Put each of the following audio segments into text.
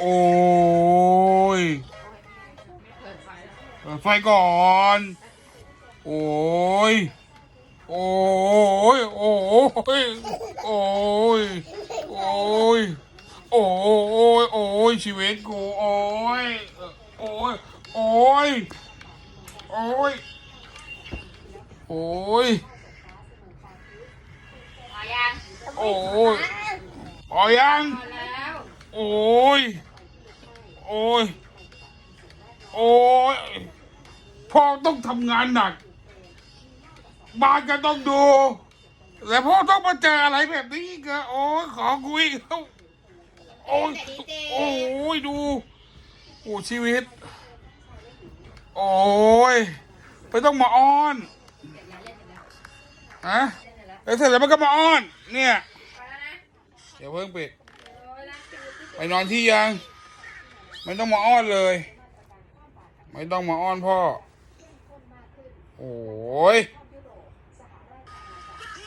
โอ้ยเปิดไฟก่อน โอ้ย โอ้ย โอ้ย โอ้ย โอ้ย โอ้ย โอ้ย ชีวิตกู โอ้ย โอ้ย โอ้ย โอ้ย โอ้ยพอยัง โอ้ยพอยังพอแล้วโอ้ย โอ้ย โอ้ย พ่อต้องทำงานหนัก บ้านก็ต้องดู แล้วพ่อต้องมาเจออะไรแบบนี้อีก็โอ้ยขอคุยเขาโอ้ย โอ้ย ดู โอ้ชีวิต โอ้ย ไม่ต้องมาอ้อนฮะแล้วเสร็จแล้วมันก็มาอ้อน เนี่ย เดี๋ยวเพิ่งปิด ไปนอนที่ยัง ไม่ต้องมาอ้อนเลย ไม่ต้องมาอ้อนพ่อ โอ้ย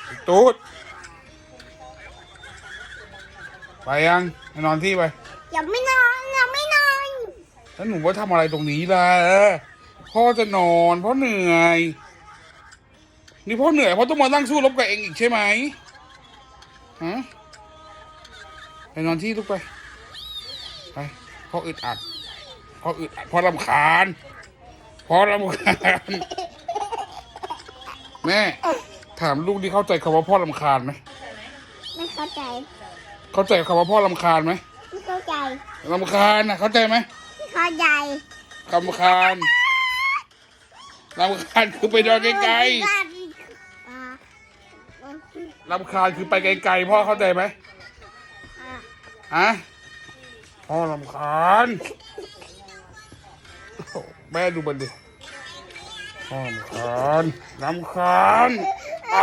ไอ้ตูดไปยังไปนอนที่ไปยังไม่นอนยังไม่นอนแล้วหนูว่าทำอะไรตรงนี้ล่ะเออพ่อจะนอนเพราะเหนื่อย นี่พ่อเหนื่อยเพราะต้องมานั่งสู้รบกับเองอีกใช่ไหมฮะไปนอนที่ลูกไปไป พ่ออึดอัดพ่ออึดอัดพ่อรำคาญพ่อรำคาญแม่ ถามลูกที่เข้าใจคำว่าพ่อรำคาญไหมไม่เข้าใจ เข้าใจคำว่าพ่อรำคาญไหมไม่เข้าใจรำคาญนะเข้าใจไหมไม่เข้าใจรำคาญรำคาญคือไปนอนไกลอ่าๆรำคาญคือไปไกลๆพ่อเข้าใจไหมอ่าฮะ พ่อรำคาญโอ้แม่ดูมันดิพ่อรำคาญรำคาญไป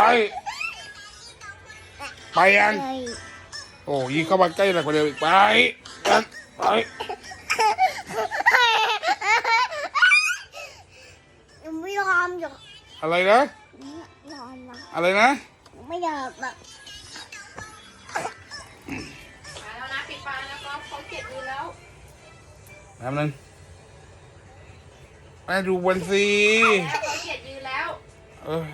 ไปยังเฮ้ยโอ้ยิ่งเข้ามาใกล้หนักกว่าเดิมอีกไปไปยังไม่ยอมหรอกอะไรนะยอมนะอะไรนะ ไม่ยอมหรอ แป๊บนึงไปดูบนสิเขาเก็บยืนแล้ว เออ